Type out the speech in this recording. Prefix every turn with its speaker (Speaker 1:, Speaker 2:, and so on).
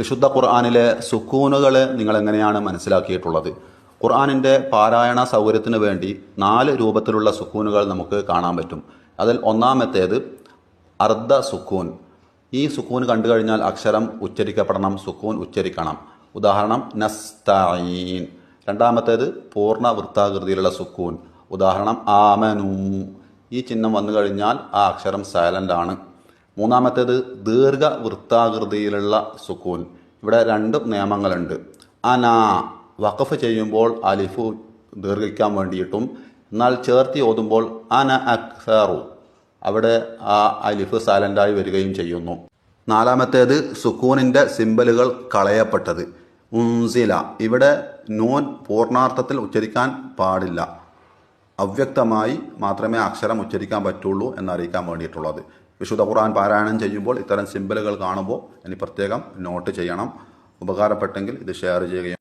Speaker 1: വിശുദ്ധ ഖുർആാനിലെ സുക്കൂനുകൾ നിങ്ങൾ എങ്ങനെയാണ് മനസ്സിലാക്കിയിട്ടുള്ളത്? ഖുർആാനിന്റെ പാരായണ സൗകര്യത്തിന് വേണ്ടി നാല് രൂപത്തിലുള്ള സുക്കൂനുകൾ നമുക്ക് കാണാൻ പറ്റും. അതിൽ ഒന്നാമത്തേത് അർദ്ധ സുക്കൂൻ. ഈ സുക്കൂൻ കണ്ടു കഴിഞ്ഞാൽ അക്ഷരം ഉച്ചരിക്കപ്പെടണം സുക്കൂൻ ഉച്ചരിക്കണം. ഉദാഹരണം നസ്തായീൻ രണ്ടാമത്തേത് പൂർണ വൃത്താകൃതിയിലുള്ള സുക്കൂൻ. ഉദാഹരണം ആമനൂ. ഈ ചിഹ്നം വന്നു കഴിഞ്ഞാൽ ആ അക്ഷരം സൈലന്റ് ആണ്. മൂന്നാമത്തേത് ദീർഘ വൃത്താകൃതിയിലുള്ള സുക്കൂൻ. ഇവിടെ രണ്ട് നിയമങ്ങളുണ്ട്. അനാ വഖഫ് ചെയ്യുമ്പോൾ അലിഫ് ദീർഘിക്കാൻ വേണ്ടിയിട്ടും എന്നാൽ ചേർത്തി ഓതുമ്പോൾ അന അക്സാറു. അവിടെ ആ അലിഫ് സൈലന്റായി വരികയും ചെയ്യുന്നു. നാലാമത്തേത് സുക്കൂനിന്റെ സിമ്പലുകൾ കളയപ്പെട്ടത്. ഉൻസില. ഇവിടെ നൂൻ പൂർണാർത്ഥത്തിൽ ഉച്ചരിക്കാൻ പാടില്ല. അവ്യക്തമായി മാത്രമേ അക്ഷരം ഉച്ചരിക്കാൻ പറ്റുള്ളൂ എന്നറിയിക്കാൻ വേണ്ടിയിട്ടുള്ളത്. വിശുദ്ധ ഖുർആൻ പാരായണം ചെയ്യുമ്പോൾ ഇത്തരം സിമ്പിളുകൾ കാണുമ്പോൾ ഇനി പ്രത്യേകം നോട്ട് ചെയ്യണം. ഉപകാരപ്പെട്ടെങ്കിൽ ഇത് ഷെയർ ചെയ്യുകയും